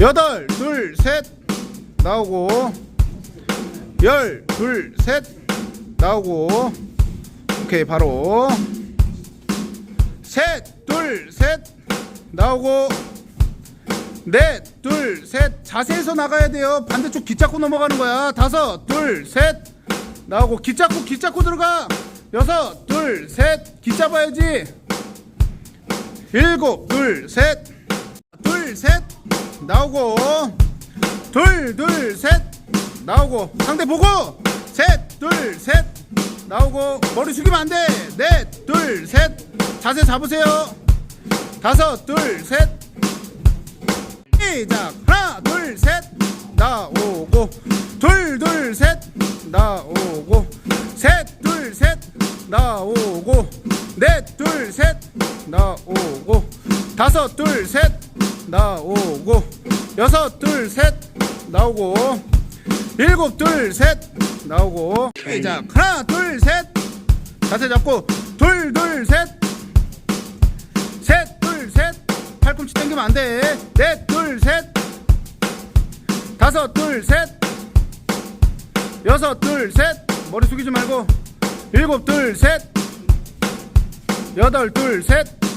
여덟 둘 셋. 나오고. 열 둘 셋. 나오고. 오케이 바로. 셋 둘 셋. 나오고. 넷 둘 셋. 자세에서 나가야 돼요. 반대쪽 기 잡고 넘어가는 거야. 다섯 둘 셋. 나오고. 기 잡고 기 잡고 들어가. 여섯 둘 셋. 기 잡아야지. 일곱 둘 셋. 둘 셋 나오고. 둘 둘 셋. 나오고. 상대 보고. 셋 둘 셋. 나오고. 머리 숙이면 안 돼 넷 둘 셋. 자세 잡으세요. 다섯 둘 셋. 시작. 하나 둘 셋. 나오고. 둘 둘 셋. 나오고. 셋 둘 셋. 나오고. 넷 둘 셋. 나오고. 다섯 둘 셋. 나오고 여섯 둘 셋 나오고 일곱 둘 셋 나오고 시작 하나 둘 셋 자세 잡고 둘 둘 셋 셋, 둘, 셋. 팔꿈치 당기면 안 돼. 넷, 둘, 셋. 다섯, 둘, 셋. 여섯, 둘, 셋. 머리 숙이지 말고. 일곱, 둘, 셋. 여덟, 둘, 셋.